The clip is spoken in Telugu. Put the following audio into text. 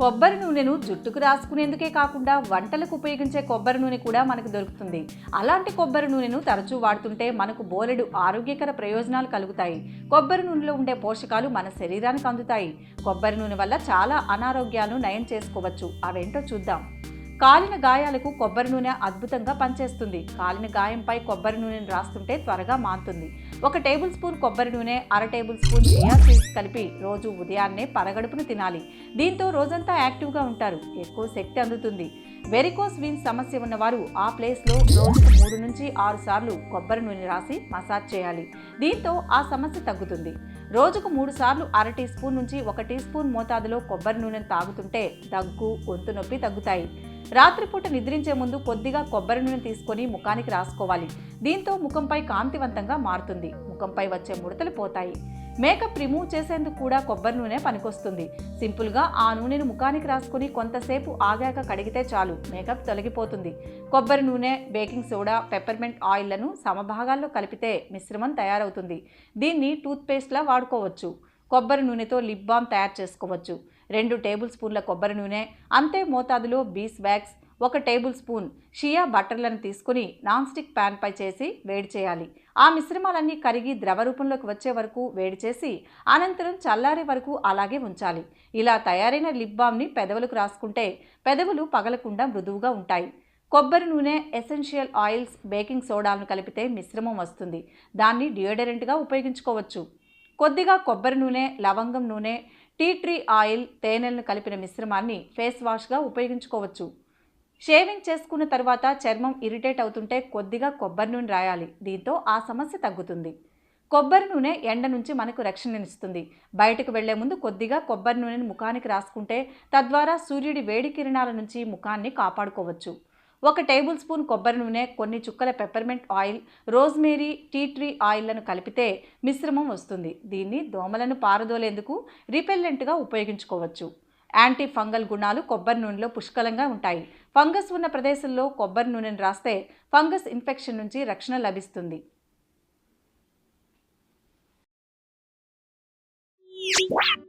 కొబ్బరి నూనెను జుట్టుకు రాసుకునేందుకే కాకుండా వంటలకు ఉపయోగించే కొబ్బరి నూనె కూడా మనకు దొరుకుతుంది. అలాంటి కొబ్బరి నూనెను తరచూ వాడుతుంటే మనకు బోలెడు ఆరోగ్యకర ప్రయోజనాలు కలుగుతాయి. కొబ్బరి నూనెలో ఉండే పోషకాలు మన శరీరానికి అందుతాయి. కొబ్బరి నూనె వల్ల చాలా అనారోగ్యాలను నయం చేసుకోవచ్చు. అవేంటో చూద్దాం. కాలిన గాయాలకు కొబ్బరి నూనె అద్భుతంగా పనిచేస్తుంది. కాలిన గాయంపై కొబ్బరి నూనెను రాస్తుంటే త్వరగా మాంతుంది. ఒక టేబుల్ స్పూన్ కొబ్బరి నూనె అర టేబుల్ స్పూన్ చియా సీడ్స్ కలిపి రోజు ఉదయాన్నే పరగడుపును తినాలి. దీంతో రోజంతా యాక్టివ్గా ఉంటారు. ఎక్కువ శక్తి అందుతుంది. వెరికోస్ వీన్ సమస్య ఉన్నవారు ఆ ప్లేస్లో రోజుకు మూడు నుంచి ఆరు సార్లు కొబ్బరి నూనె రాసి మసాజ్ చేయాలి. దీంతో ఆ సమస్య తగ్గుతుంది. రోజుకు మూడు సార్లు అర టీ స్పూన్ నుంచి ఒక టీ స్పూన్ మోతాదులో కొబ్బరి నూనెను తాగుతుంటే దగ్గు గొంతు నొప్పి తగ్గుతాయి. రాత్రిపూట నిద్రించే ముందు కొద్దిగా కొబ్బరి నూనె తీసుకొని ముఖానికి రాసుకోవాలి. దీంతో ముఖంపై కాంతివంతంగా మారుతుంది. ముఖంపై వచ్చే ముడతలు పోతాయి. మేకప్ రిమూవ్ చేసేందుకు కూడా కొబ్బరి నూనె పనికొస్తుంది. సింపుల్గా ఆ నూనెను ముఖానికి రాసుకుని కొంతసేపు ఆగాక కడిగితే చాలు. మేకప్ తొలగిపోతుంది. కొబ్బరి నూనె బేకింగ్ సోడా పెప్పర్మెంట్ ఆయిల్లను సమభాగాల్లో కలిపితే మిశ్రమం తయారవుతుంది. దీన్ని టూత్పేస్ట్లా వాడుకోవచ్చు. కొబ్బరి నూనెతో లిప్ బామ్ తయారు చేసుకోవచ్చు. రెండు టేబుల్ స్పూన్ల కొబ్బరి నూనె అంతే మోతాదులో బీస్ వ్యాక్స్ ఒక టేబుల్ స్పూన్ షియా బటర్లను తీసుకుని నాన్ స్టిక్ ప్యాన్పై చేసి వేడి చేయాలి. ఆ మిశ్రమాలన్నీ కరిగి ద్రవ రూపంలోకి వచ్చే వరకు వేడి చేసి అనంతరం చల్లారే వరకు అలాగే ఉంచాలి. ఇలా తయారైన లిప్ బామ్ని పెదవులకు రాసుకుంటే పెదవులు పగలకుండా మృదువుగా ఉంటాయి. కొబ్బరి నూనె ఎసెన్షియల్ ఆయిల్స్ బేకింగ్ సోడాలను కలిపితే మిశ్రమం వస్తుంది. దాన్ని డియోడరెంట్గా ఉపయోగించుకోవచ్చు. కొద్దిగా కొబ్బరి నూనె లవంగం నూనె టీ ట్రీ ఆయిల్ తేనెలను కలిపిన మిశ్రమాన్ని ఫేస్ వాష్గా ఉపయోగించుకోవచ్చు. షేవింగ్ చేసుకున్న తర్వాత చర్మం ఇరిటేట్ అవుతుంటే కొద్దిగా కొబ్బరి నూనె రాయాలి. దీంతో ఆ సమస్య తగ్గుతుంది. కొబ్బరి నూనె ఎండ నుంచి మనకు రక్షణనిస్తుంది. బయటకు వెళ్ళే ముందు కొద్దిగా కొబ్బరి నూనెను ముఖానికి రాసుకుంటే తద్వారా సూర్యుడి వేడి కిరణాల నుంచి ముఖాన్ని కాపాడుకోవచ్చు. ఒక టేబుల్ స్పూన్ కొబ్బరి నూనె కొన్ని చుక్కల peppermint oil rosemary tea tree ఆయిల్లను కలిపితే మిశ్రమం వస్తుంది. దీన్ని దోమలను పారదోలేందుకు రిపెల్లెంట్గా ఉపయోగించుకోవచ్చు. యాంటీ ఫంగల్ గుణాలు కొబ్బరి నూనెలో పుష్కలంగా ఉంటాయి. ఫంగస్ ఉన్న ప్రదేశంలో కొబ్బరి నూనెను రాస్తే ఫంగస్ ఇన్ఫెక్షన్ నుంచి రక్షణ లభిస్తుంది. What?